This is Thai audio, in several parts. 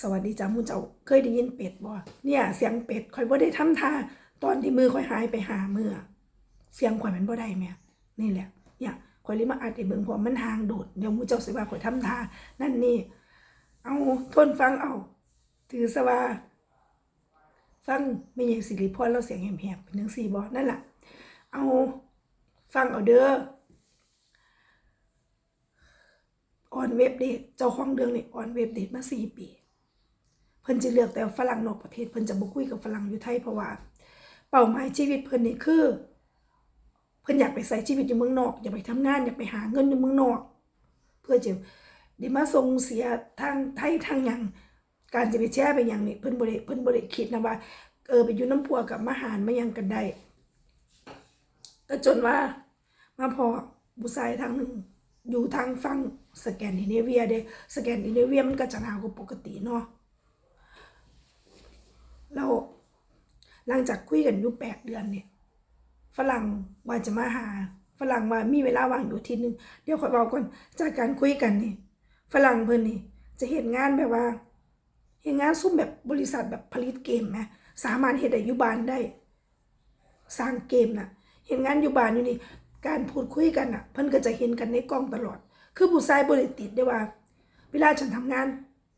สวัสดีจ้ามูเจ้าเคยได้ยินเป็ดบ่เนี่ยเสียงเป็ดข่อยบ่ได้ทำท่าตอนที่มือข่อยหายไปหามือเสียงข่อยมันบ่ได้แม่นี่แหละเนี่ยข่อยเลยมาอัดให้เบิ่งพราะมันห่างโดดเดี๋ยวมูเจ้าสิว่าข่อยทำท่านั่นนี่เอาทนฟังเอา ถือซะว่าฟังไม่ยังสิริพรเราเสียงแหบๆเป็นจังซี่บ่นั่นล่ะเอาฟังเอาเด้อออนเว็บเดทเจ้าของเรื่องนี่ออนเว็บเดทมาสี่ปี พิ่นจะเลือกแต่ฝรั่งนอกประเทศเพิ่นจะบ่คุยกับฝรั่งอยู่ไทยเพราะว่า เป้าหมายชีวิตเพิ่นนี่คือ เพิ่นอยากไปใช้ชีวิตอยู่เมืองนอก อยากไปทำงานอยากไปหาเงินอยู่เมืองนอก เพื่อจะได้มาส่งเสียทางไทยทางหยังการจะไปแช่ไปหยังนี่เพิ่นบ่ได้เพิ่นบ่ได้คิดนะว่าเออไปอยู่น้ำพัวกับมาหารมาหยังกันได้ก็จนว่ามาพอผู้ชายทางหนึ่งอยู่ทางฝั่งสแกนดิเนเวียเด้สแกนดิเนเวียมันก็จะหนาวกว่าปกติเนาะ แล้วหลังจากคุยกันอยู่แปดเดือนเนี่ยฝรั่งว่าจะมาหาฝรั่งว่ามีเวลาว่างอยู่ทีนึงเดี๋ยวขอยบอกก่อนจากการคุยกันนี่ฝรั่งเพิ่นนี่จะเห็นงานแบบว่า เห็นงานซุ่มแบบบริษัทแบบผลิตเกมไหมสามารถเฮ็ดได้อยู่บ้านได้ สร้างเกมน่ะ เห็นงานอยู่บ้านอยู่นี่การพูดคุยกันน่ะ เพิ่นก็จะเห็นกันในกล้องตลอด คือผู้ชายบ่ได้ติดได้ว่า เวลาฉันทำงาน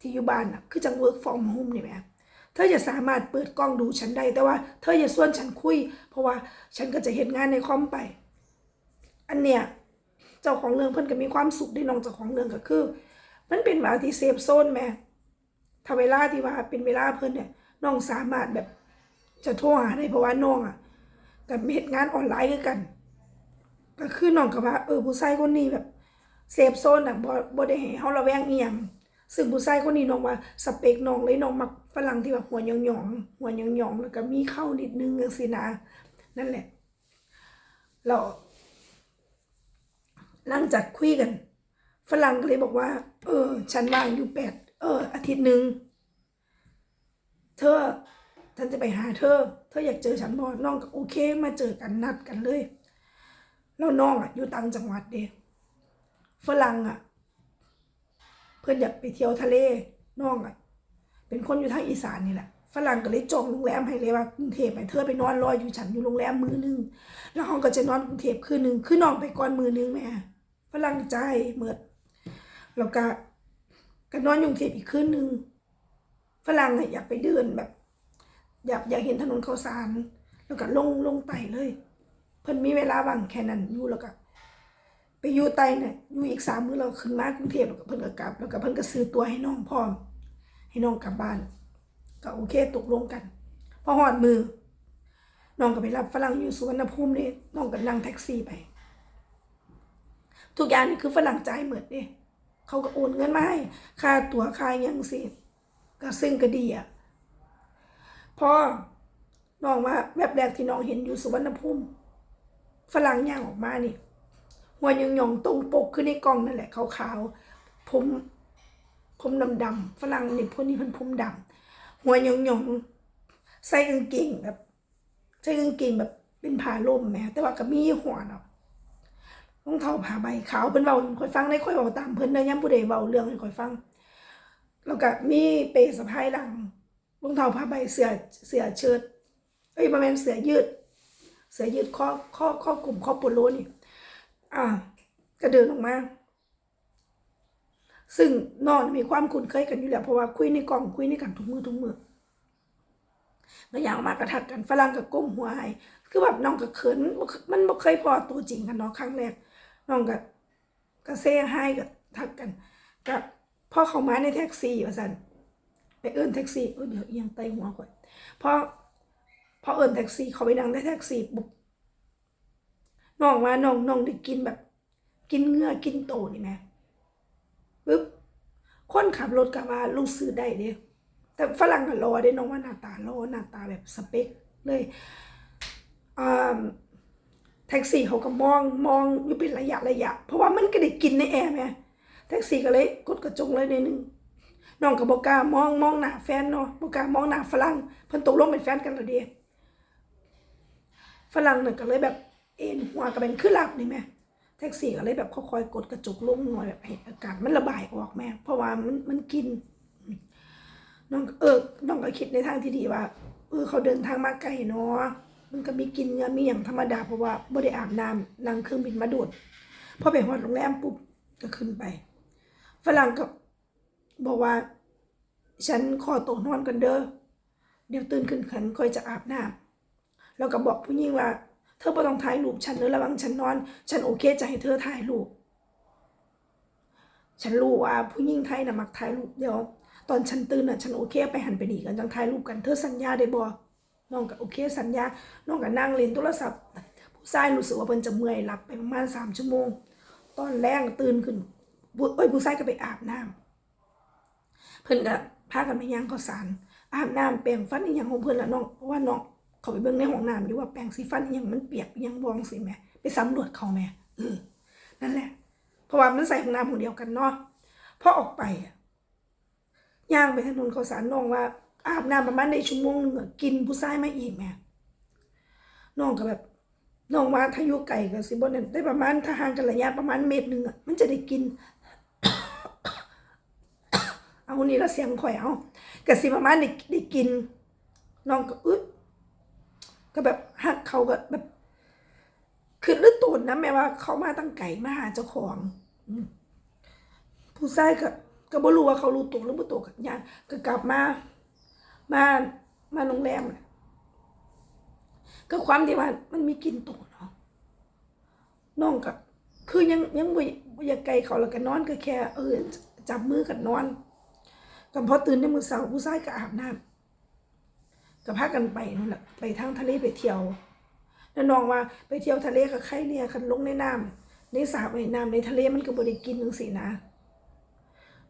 ที่อยู่บ้านน่ะ คือจัง work from home นี่แหมเธอจะสามารถเปิดกล้องดูฉันได้ แต่ว่าเธออย่าส่วนฉันคุย เพราะว่าฉันก็จะเห็นงานในคอมไป อันเนี้ยเจ้าของเรื่องเพิ่นก็มีความสุขได้น้องเจ้าของเรื่องก็คือ มันเป็นเวลาที่เซฟโซนแม่ถ้าเวลาที่ว่าเป็นเวลาเพิ่นเนี่ยน้องสามารถแบบจะโทรหาได้เพราะว่าน้องอะกับเหตุงานออนไลน์ด้วยกัน ก็คือน้องก็ว่าเออผู้ชายคนนี้แบบเซฟโซนอะบ่บ่ได้ให้เฮาระแวงอีหยัง ซึ่งผู้ชายคนนี้น้องว่าสเปคน้องเลยน้องมักฝรั่งที่แบบหัวหยองหยองๆหัวหยองหยองๆแล้วก็มีเข้านิดนึงจังซี่นะนั่นแหละแล้วหลังจากคุยกัน ฝรั่งก็เลยบอกว่า เออ ฉันว่างอยู่แปดเออ อาทิตย์หนึ่งเธอฉันจะไปหาเธอ เธออยากเจอฉันบ่น้องก็โอเค มาเจอกันนัดกันเลย แล้วน้องอะ อยู่ต่างจังหวัดเด้ฝรั่งอะ เพื่อนอยากไปเที่ยวทะเลน้องอะ เป็นคนอยู่ทางอีสานนี่แหละฝรั่งก็เลยจองโรงแรมให้เลยว่ากรุงเทพไปเธอไปนอนรออยู่ฉันอยู่โรงแรมมือหนึงแล้วห้องก็จะนอนกรุงเทพคืนหนึ่งคือน้องไปก่อนมือหนึงแม่ฝรั่งใจเมิดแล้วก็ก็นอนอยู่กรุงเทพอีกคืนหนึ่งฝรั่งอะอยากไปเดินแบบ อยากอยากเห็นถนนข้าวสาร แล้วก็ลงลงไต่เลย เพิ่นมีเวลาว่างแค่นั้นอยู่แล้วก็ ไปอยู่ไต้เนี่ยอยู่อีกสามมื้อเราขึ้นมากรุงเทพแล้วก็เพิ่นก็กลับ แล้วก็เพิ่นก็ซื้อตัวให้น้องพร้อม ให้น้องกลับบ้าน ก็โอเคตกลงกัน พอหอดมือ น้องก็ไปรับฝรั่งอยู่สุวรรณภูมินี่น้องก็นั่งแท็กซี่ไป ทุกอย่างนี่คือฝรั่งจ่ายหมดเนี่ยเขาก็โอนเงินมาให้ค่าตั๋วค่าหยังสิก็ซึ่งก็ดีอะพอน้องว่าแบบแรกที่น้องเห็นอยู่สุวรรณภูมิฝรั่งย่างออกมานี่ หัวหยองตรงปกขึ้นในกล้องนั่นแหละขาวๆผมผมดำดำฝรั่งนี่พวกนี้เพิ่นผมดำหัวหยองใส่กางเกงแบบใส่กางเกงแบบเป็นผ้าล่มแหมแต่ว่าก็มีหัวเนาะรองเท้าผ้าใบขาวเพิ่นเว้าค่อยฟังได้ค่อยเว้าตามเพิ่นได้ยามผู้ใดเว้าเรื่องให้ค่อยฟังแล้วก็มีเปสะพายหลังรองเท้าผ้าใบเสื้อเสื้อเชิ้ตเอ้ยบ่แม่นเสื้อยืด เสื้อยืดข้อข้อข้อกลุ่มข้อโปโลนี่ อ่าก็เดินออกมา ซึ่งนอนมีความคุ้นเคยกันอยู่แล้วเพราะว่าคุยในกล่องคุยในกันทุกมือทุกมือแล้วอย่างออกมากระทักกันฝรั่งกับก้มหัวให้คือแบบน้องกับเขินมันบ่เคยพอตัวจริงกันเนาะครั้งแรกน้องกับก็เซ่ให้กับทักกันกับพอเขามาในแท็กซี่ว่าซั่นไปเอิ้นแท็กซี่เออเดี๋ยวเอียงไตหัวก่อนพอพอเอิ้นแท็กซี่เขาไปนั่งในแท็กซี่ปุ๊บ น้องว่าน้องน้องได้กินแบบ กินเงื่อกินโตนี่แหมปึ๊บคนขับรถก็ว่าลูกซื้อได้เด้แต่ฝรั่งก็รอได้น้องว่าหน้าตารอหน้าตาแบบสเปคเลยอ่าแท็กซี่เขาก็มองมองอยู่เป็นระยะระยะ เพราะว่ามันก็ได้กินในแอร์ไงแท็กซี่ก็เลยกดกระจกเลยในหนึงน้องก็บอกกล้ามองมองหน้าแฟนเนาะบอกกล้ามองหน้าฝรั่งเพิ่นตกลงเป็นแฟนกันแล้วเด้ฝรั่งน่ะก็เลยแบบ เอ็นหัวก็เป็นขึ้นหลับนี่แม่แท็กซี่ก็เลยแบบค่อยๆกดกระจกลงหน่อยแบบให้อากาศมันระบายออกแม่ เพราะว่ามันมันกินน้องเออน้องก็คิดในทางที่ดีว่าเออเขาเดินทางมาไกลเนาะมันก็มีกินเงือมีอย่างธรรมดาเพราะว่าบ่ได้อาบน้ำนั่งเครื่องบินมาโดดพอไปฮอดโรงแรมปุ๊บก็ขึ้นไปฝรั่งก็บอกว่า ฉันขอตัวนอนกันเด้อเดี๋ยวตื่นขึ้นขันค่อยจะอาบน้ำแล้วก็บอกผู้หญิงว่า เธอบ่ต้องถ่ายรูปฉันเด้อระวังฉันนอน ฉันโอเคจะให้เธอถ่ายรูป ฉันรู้ว่าผู้หญิงไทยน่ะมักถ่ายรูปเดี๋ยว ตอนฉันตื่นน่ะฉันโอเค ไปหันไปหนีกันจังถ่ายรูปกันเธอสัญญาได้บ่น้องก็โอเค สัญญา น้องก็นั่งเล่นโทรศัพท์ ผู้ชายรู้สึกว่าเพิ่นจะเมื่อยหลับไปประมาณสามชั่วโมง ตอนแรกตื่นขึ้นผู้เอ้ยผู้ชายก็ไปอาบน้ำเพิ่นก็พากันไปย่างข้าวสารอาบน้ำแปรงฟันอีหยังของเพิ่นละน้องเพราะว่าน้อง เขาไปเบิ่งในห้องน้ำอยู่ว่าแปรงสีฟันยังมันเปียกยังบองสิแม่ไปสำรวจเขาแม่เออนั่นแหละ เพราะว่ามันใส่ห้องน้ำห้องเดียวกันเนาะพอออกไปอะย่างไปถนนข้าวสารน้องว่า อาบน้ำประมาณในชั่วโมงหนึงกินผู้ชายไมาอีกแม่น้องก็แบบน้องว่าถ้าอยู่ไก่กับสิบนนั้นได้ประมาณถ้าห่างกันระยะประมาณเมตรหนึ่งอะมันจะได้กิน เอานี่แล้วเสียงข่อยเอากับสิประมาณได้ได้กิน น้องก็อึด ก็แบบหักเขาก็แบบคือลึกตูนนะแม่ว่าเขามาตั้งไก่มาหาเจ้าของอผู้ชายก็ก็บ่รู้ว่าเขารู้ตัวหรือบ่ตัวกันยังก็กลับมามามาโรงแรมนะก็ความที่ว่ามันมีกินตัวเนาะน้องกับคือยังยังบ่บ่อยากไกลเขาแล้วก็นอนก็แค่ เออจับมือกันนอนก็พอตื่นในมือเช้าผู้ชายก็อาบน้ำ ก็พากันไปนั่นแหละไปทางทะเลไปเที่ยวแล้วน้องว่าไปเที่ยวทะเลกับใครเนี่ยคันลงในน้ำในสระว่ายน้ำในทะเลมันก็บ่ได้กินจังซี่นะ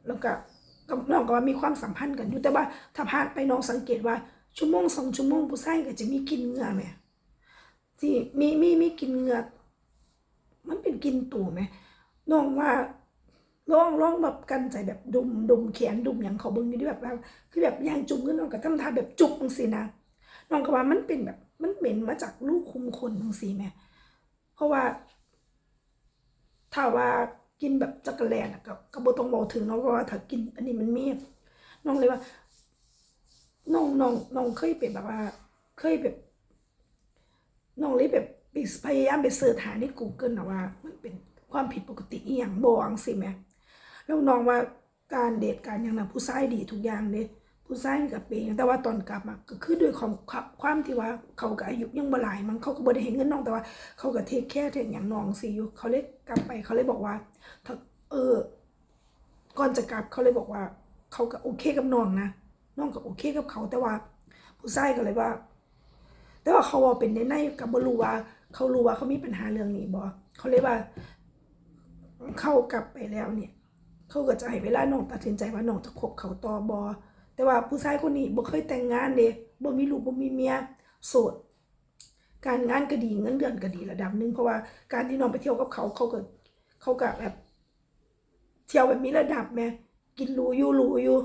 แล้วก็ก็น้องก็ว่ามีความสัมพันธ์กันอยู่แต่ว่าถ้าผ่านไปน้องสังเกตว่าชั่วโมงสองชั่วโมงผู้ชายก็จะมีกินเหงื่อแหมที่มีมีมีกินเหงื่อมันเป็นกินตัวไหมน้องว่า ลองลองแบบกันใจแบบดุมดุมแขนดุมอย่างเขาเบิ่งอยู่ด้วยแบบว่าคือแบบยางจุ่มขึ้นน้องก็ทำท่าแบบจุกจังซี่นะน้องก็ว่ามันเป็นแบบ มันเหม็นมาจากลูกคุมขนจังซี่แม่เพราะว่าถ้าว่ากินแบบจักรแลน่ะก็ก็บ่ต้องบอกถึงนาะเพราะว่าถ้ากิน อันนี้มันเมียน้องเลยว่าน้องน้องน้องเคยเป็นแบบว่า เคยแบบน้องเลยแบบพยายามไปเสิร์ชหาใน Google นะว่า มันเป็นความผิดปกติอีหยังบ่จังซี่แหม แล้วน้องว่าการเดทการหยังน่ะผู้ชายดีทุกอย่างเด้ผู้ชายนี่ก็เป็นแต่ว่าตอนกลับมาก็คือด้วยความความที่ว่าเขาก็อายุยังบ่หลายมั้งเขาก็บ่ได้ให้เงินน้องแต่ว่า เขาก็เทคแคร์เทคหยังน้องสิอยู่เขาเลยกลับไปเขาเลยบอกว่าถ้าเออ ก่อนจะกลับเขาเลยบอกว่า เขาก็โอเคกับน้องนะน้องก็โอเคกับเขาแต่ว่า ผู้ชายก็เลยว่า แต่ว่าเขาว่าเป็นในในกับบรูว่า เขารู้ว่าเขามีปัญหาเรื่องนี้บ่เขาเลยว่า เข้ากลับไปแล้วเนี่ย เขาก็จะให้เวลาน้องตัดสินใจว่าน้องจะคบเขาต่อบ่แต่ว่าผู้ชายคนนี้บ่เคยแต่งงานเด้บ่มีลูกบ่มีเมียโสด การงานก็ดีเงินเดือนก็ดีระดับหนึงเพราะว่าการที่น้องไปเที่ยวกับเขาเขาก็เขาก็แบบ เที่ยวแบบมีระดับแม่กินหรูอยู่หรูอยู่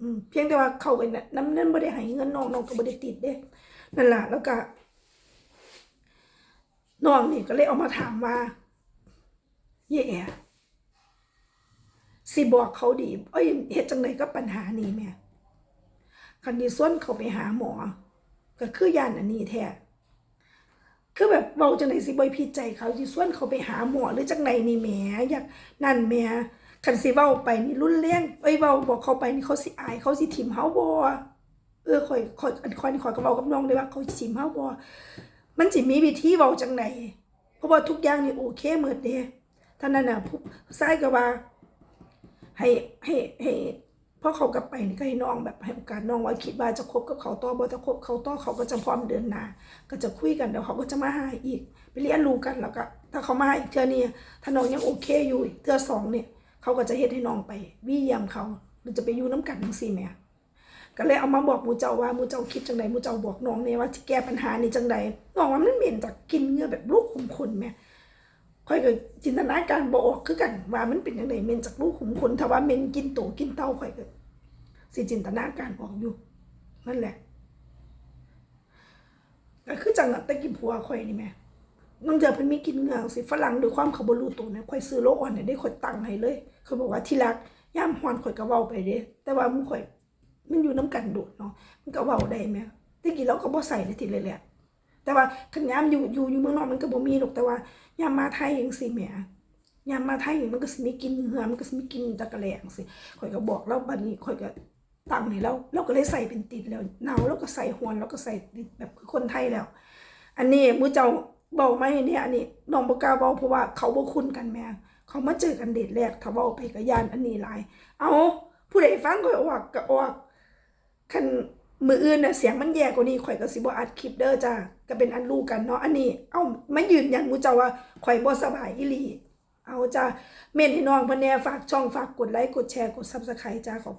อืมเพียงแต่ว่าเขาก็น่ะน้ำนั้นบ่ได้ให้เงินน้องน้องก็บ่ได้ติดเด้นั่นล่ะแล้วก็น้องนี่ก็เลยเอามาถามว่าเย่ สิบอกเขาดี เอ้ยเฮ็ดจังไดกับปัญหานี้แม่คันดีส่วนเขาไปหาหมอ ก็คือย่านอันนี้แท้คือแบบเว้าจังไดสิบ่ผิดใจเขาสิส่วนเขาไปหาหมอหรือจังไดนี่แหมอยากนั่นแหมคันสิเว้าไปนี่รุนแรงเอ้ยเว้าบอกเขาไปนี่เขาสิอาย เขาสิถิ่มเฮาบ่เออข่อยข่อยอันข่อยนี่ข่อยก็เว้ากับน้องได้ว่าเขาสิมเฮาบ่มันสิมีวิธีเว้าจังไดเพราะว่าทุกอย่างนี่โอเคหมดเด้ท่านนั้นน่ะผู้ชายก็ว่า ให้ให้ให้พอเขากลับไปนี่ก็ให้น้องแบบให้โอกาสน้องว่าคิดว่าจะคบกับเขาต่อบ่ถ้าคบเขาต่อเขาก็จะพร้อมเดินหน้าก็จะคุยกันเดี๋ยวเขาก็จะมาหาอีก ไปเรียนรู้กันแล้วก็ถ้าเขามาหาอีกเทื่อนี้ถ้าน้องยังโอเคอยู่เทื่อสองเนี่ยเขาก็จะเฮ็ดให้น้องไปวิเยี่ยมเขาหรือจะไปอยู่น้ำกันจังซี่แม่ก็เลยเอามาบอกมูเจ้าว่ามูเจ้าคิดจังใดมูเจ้าบอกน้องเนี่ยว่าที่แก้ปัญหานี่จังใดน้องว่ามันเหม็นจากกินเนื้อแบบลูกขุมขนแม่ ค่อยก็จินตนาการบออกคือกันว่ามันเป็นจังใดเมนจากลูกขุมขนถ้าว่าเมนกินโตกินเต้าค่อยก็สิจินตนาการออกอยู่นั่นแหละก็คือจังอะตะกี้ผัวค่อยนี่แม่น้องเจอเพิ่นมีกินเหงือกสิฝรั่งด้วยความเขาบ่รู้ตัวเนี่ยค่อยซื้อโลอ่อนเนี่ยได้ค่อยตังให้เลย เขาบอกว่าที่รักย่ามฮอนข่อยก็เว้าไปเด้แต่ว่ามึงข่อย มันอยู่น้ำกันโดดเนาะมันก็เว้าได้แหมแตะกี้เราก็บ่ใส่เลยทีเลยแหละ แต่ว่าคันยามอยู่อยู่อยู่เมืองนอกมันก็บ่มีหรอกแต่ว่ายามมาไทยจังซี่แหมยามมาไทยมันก็สิมีกินเหือมันก็สิมีกินตะกะแหลงซี่ข่อยก็บอกแล้วบัดนี้ข่อยก็ตั้งให้เราเราก็เลยใส่เป็นติดแล้วหนาวเราก็ใส่หวนเราก็ใส่ติดแบบคือคนไทยแล้ว อันนี้มื้อเจ้าเว้ามาให้เนี่ยอันนี้น้องบ่กล้าเว้าเพราะว่าเขาบ่คุ้นกันแม่เขามาเจอกันเดทแรกถ้าเว้าไปก็ยานอันนี้หลาย เอาผู้ใดฟังข่อยออกก็ออกคัน มืออื่นน่ะเสียงมันแย่กว่านี้ข่อยก็สิบ่อัดคลิปเด้อจ้าก็เป็นอันรู้กันเนาะอันนี้ เอ้ามายืนยันมูเจ้าว่าข่อยบ่สบายอีหลีเอาจ้าเม่นให้น้องเพิ่นแน่ฝากช่องฝากกดไลค์กดแชร์กดซับสไครต์จ้าขอบ